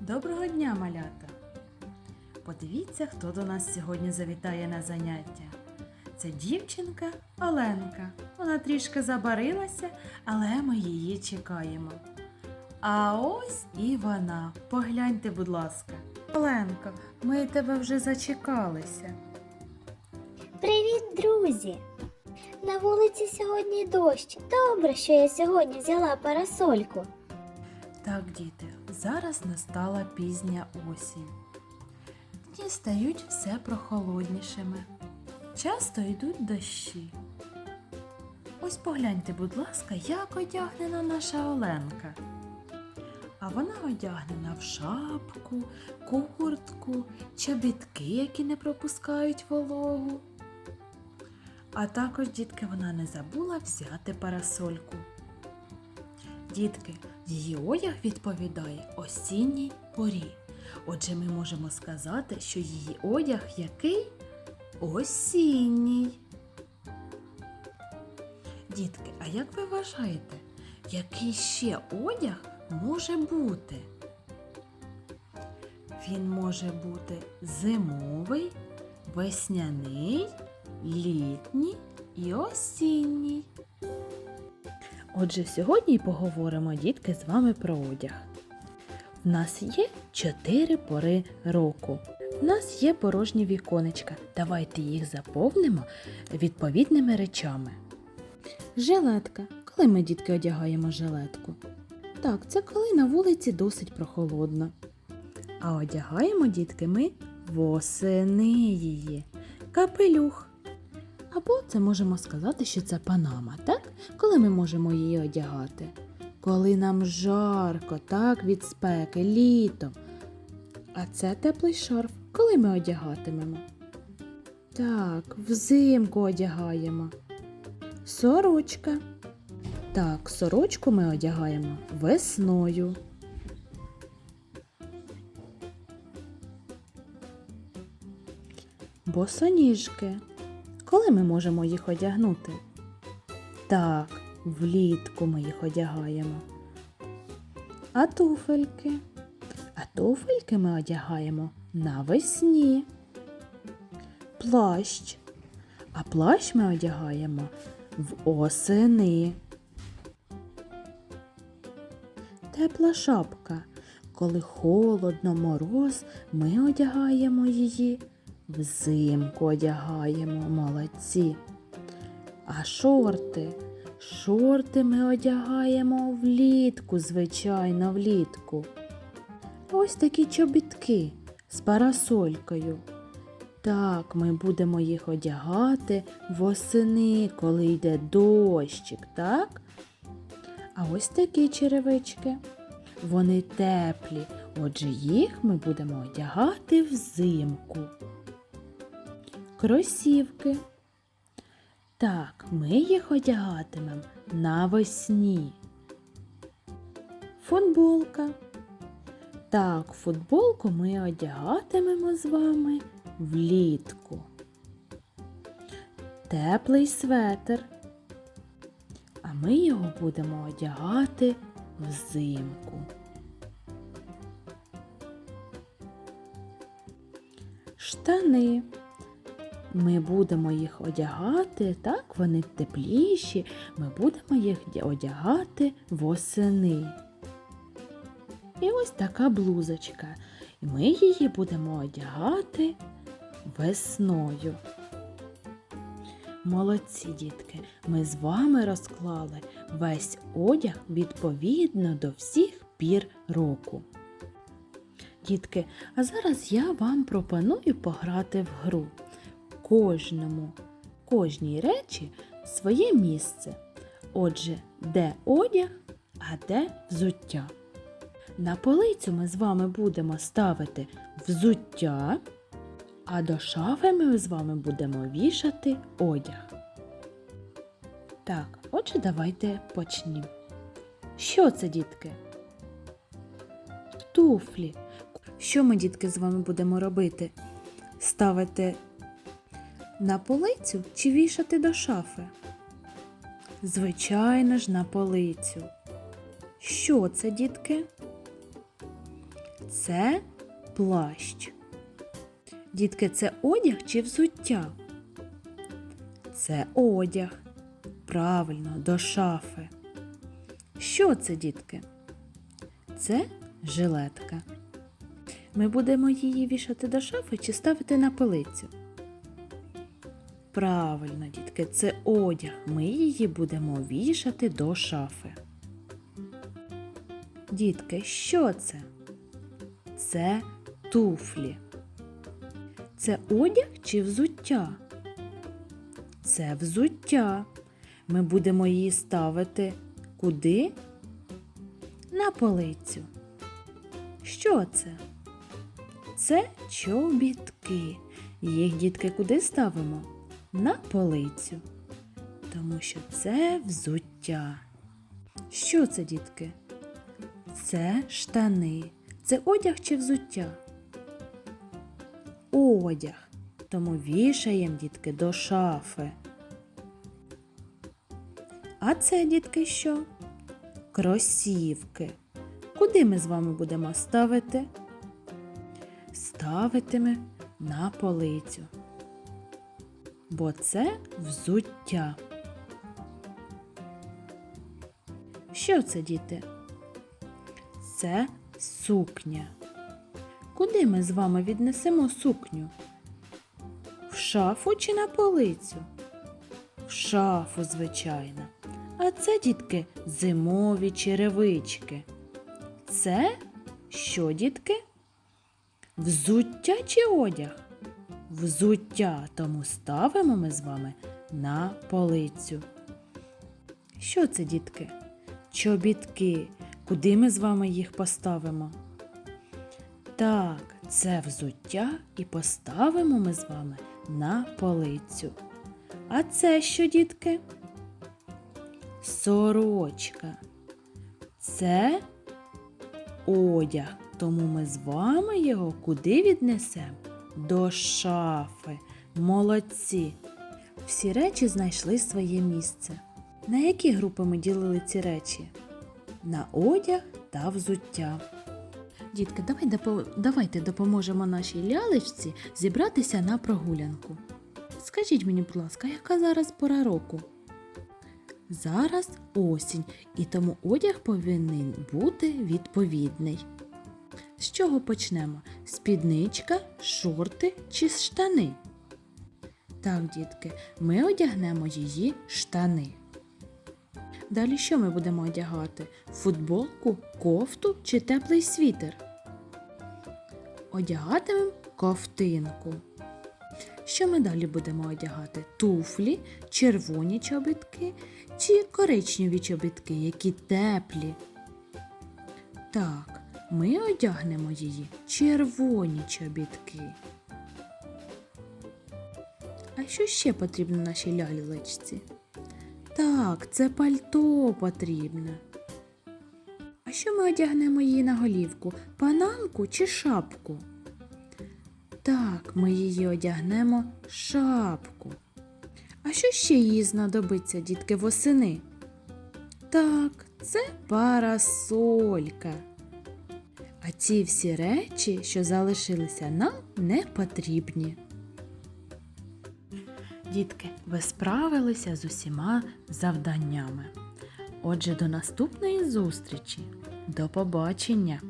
Доброго дня, малята! Подивіться, хто до нас сьогодні завітає на заняття. Це дівчинка Оленка. Вона трішки забарилася, але ми її чекаємо. А ось і вона. Погляньте, будь ласка. Оленко, ми тебе вже зачекалися. Привіт, друзі! На вулиці сьогодні дощ. Добре, що я сьогодні взяла парасольку. Так, діти, зараз настала пізня осінь. Дні стають все прохолоднішими. Часто йдуть дощі. Ось погляньте, будь ласка, як одягнена наша Оленка. А вона одягнена в шапку, куртку, чобітки, які не пропускають вологу. А також, дітки, вона не забула взяти парасольку. Дітки, її одяг відповідає осінній порі. Отже, ми можемо сказати, що її одяг який? Осінній. Дітки, а як ви вважаєте, який ще одяг може бути? Він може бути зимовий, весняний, літній і осінній. Отже, сьогодні поговоримо, дітки, з вами про одяг. В нас є чотири пори року. В нас є порожні віконечка. Давайте їх заповнимо відповідними речами. Жилетка. Коли ми, дітки, одягаємо жилетку? Так, це коли на вулиці досить прохолодно. А одягаємо, дітки, ми восени її. Капелюх. Або це можемо сказати, що це панама, так? Коли ми можемо її одягати? Коли нам жарко, так, від спеки, літом. А це теплий шарф. Коли ми одягатимемо? Так, взимку одягаємо. Сорочка. Так, сорочку ми одягаємо весною. Босоніжки. Коли ми можемо їх одягнути? Так, влітку ми їх одягаємо. А туфельки? А туфельки ми одягаємо навесні. Плащ. А плащ ми одягаємо в осени. Тепла шапка. Коли холодно, мороз, ми одягаємо її Взимку одягаємо молодці. А шорти? Шорти ми одягаємо влітку, звичайно, влітку. Ось такі чобітки з парасолькою. Так, ми будемо їх одягати восени, коли йде дощик, так? А ось такі черевички. Вони теплі, отже їх ми будемо одягати взимку кросівки. Так, ми їх одягатимемо навесні. Футболка. Так, футболку ми одягатимемо з вами влітку. Теплий светр. А ми його будемо одягати взимку. Штани. Ми будемо їх одягати, так, вони тепліші, ми будемо їх одягати восени. І ось така блузочка. І ми її будемо одягати весною. Молодці дітки, ми з вами розклали весь одяг відповідно до всіх пір року. Дітки, а зараз я вам пропоную пограти в гру кожному, кожній речі своє місце. Отже, де одяг, а де взуття. На полицю ми з вами будемо ставити взуття, а до шафи ми з вами будемо вішати одяг. Так, отже, давайте почнімо. Що це, дітки? Туфлі. Що ми, дітки, з вами будемо робити? Ставити на полицю чи вішати до шафи? Звичайно ж, на полицю. Що це, дітки? Це плащ. Дітки, це одяг чи взуття? Це одяг. Правильно, до шафи. Що це, дітки? Це жилетка. Ми будемо її вішати до шафи чи ставити на полицю? Правильно, дітки, це одяг. Ми її будемо вішати до шафи. Дітки, що це? Це туфлі. Це одяг чи взуття? Це взуття. Ми будемо її ставити куди? На полицю. Що це? Це чобітки. Їх дітки куди ставимо? На полицю. Тому що це взуття. Що це, дітки? Це штани. Це одяг чи взуття? Одяг. Тому вішаємо, дітки, до шафи. А це, дітки, що? Кросівки. Куди ми з вами будемо ставити? Ставитиме на полицю. Бо це взуття. Що це, діти? Це сукня. Куди ми з вами віднесемо сукню? В шафу чи на полицю? В шафу, звичайно. А це, дітки, зимові черевички. Це що, дітки? Взуття чи одяг? Взуття, тому ставимо ми з вами на полицю. Що це, дітки? Чобітки. Куди ми з вами їх поставимо? Так, це взуття і поставимо ми з вами на полицю. А це що, дітки? Сорочка. Це одяг, тому ми з вами його куди віднесемо? До шафи. Молодці. Всі речі знайшли своє місце. На які групи ми ділили ці речі? На одяг та взуття. Дітки, давай давайте допоможемо нашій лялечці зібратися на прогулянку. Скажіть мені, будь ласка, яка зараз пора року? Зараз осінь, і тому одяг повинен бути відповідний. З чого почнемо? Спідничка, шорти чи штани? Так, дітки, ми одягнемо її штани. Далі що ми будемо одягати? Футболку, кофту чи теплий світер? Одягатимемо ковтинку. Що ми далі будемо одягати? Туфлі, червоні чобітки чи коричневі чобітки, які теплі. Так, ми одягнемо її червоні чобітки. А що ще потрібно нашій лялечці? Так, це пальто потрібне. А що ми одягнемо її на голівку? Панамку чи шапку? Так, ми її одягнемо шапку. А що ще їй знадобиться, дітки, восени? Так, це парасолька. Ці всі речі, що залишилися нам, не потрібні. Дітки, ви справилися з усіма завданнями. Отже, до наступної зустрічі. До побачення!